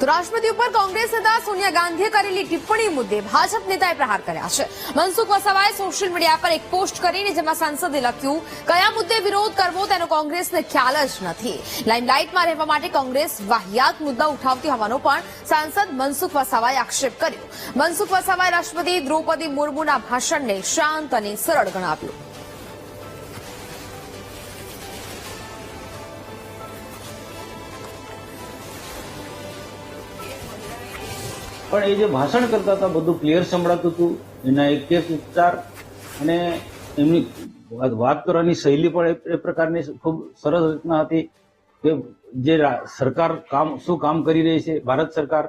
તો રાષ્ટ્રપતિ ઉપર કોંગ્રેસ નેતા સોનિયા ગાંધીએ કરેલી ટિપ્પણી મુદ્દે ભાજપ નેતાએ પ્રહાર કર્યા છે. મનસુખ વસાવાએ સોશિયલ મીડિયા પર એક પોસ્ટ કરીને જેમાં સાંસદે લખ્યું, કયા મુદ્દે વિરોધ કરવો તેનો કોંગ્રેસને ખ્યાલ જ નથી. લાઇમલાઇટમાં રહેવા માટે કોંગ્રેસ વાહિયાત મુદ્દા ઉઠાવતી હોવાનો પણ સાંસદ મનસુખ વસાવાએ આક્ષેપ કર્યો. મનસુખ વસાવાએ રાષ્ટ્રપતિ દ્રૌપદી મુર્મુના ભાષણને શાંત અને સરળ ગણાવ્યું. પણ એ જે ભાષણ કરતા હતા, બધું ક્લિયર સંભળાતું હતું. એના એક એક ઉચ્ચાર અને એમની વાત- કરવાની શૈલી પણ એ- પ્રકારની ખૂબ સરસ રીતના હતી કે જે સરકાર કામ, શું કામ કરી રહી છે, ભારત સરકાર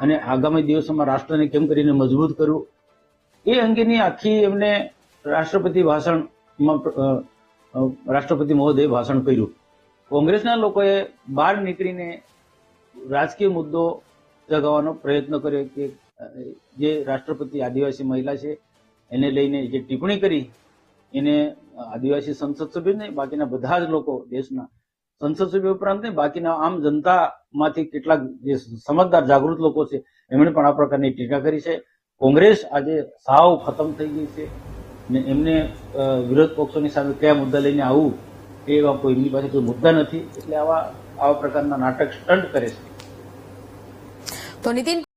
અને આગામી દિવસોમાં રાષ્ટ્રને કેમ કરીને મજબૂત કરવું, એ અંગેની આખી એમને રાષ્ટ્રપતિ ભાષણમાં રાષ્ટ્રપતિ મહોદયે ભાષણ કર્યું. કોંગ્રેસના લોકોએ બહાર નીકળીને રાજકીય મુદ્દો જગાવવાનો પ્રયત્ન કર્યો કે જે રાષ્ટ્રપતિ આદિવાસી મહિલા છે, એને લઈને જે ટિપ્પણી કરી, એને આદિવાસી સંસદ સભ્ય નહીં બાકીના બધા જ લોકો દેશના સંસદ સભ્ય ઉપરાંત નહીં બાકીના આમ જનતામાંથી કેટલાક જે સમજદાર, જાગૃત લોકો છે, એમણે પણ આ પ્રકારની ટીકા કરી છે. કોંગ્રેસ આજે સાવ ખતમ થઈ ગઈ છે ને એમને વિરોધ પક્ષોની સામે કયા મુદ્દા લઈને આવવું એવા કોઈ એમની પાસે કોઈ મુદ્દા નથી. એટલે આવા આવા પ્રકારના નાટક સ્ટન્ટ કરે છે. તો નીતિન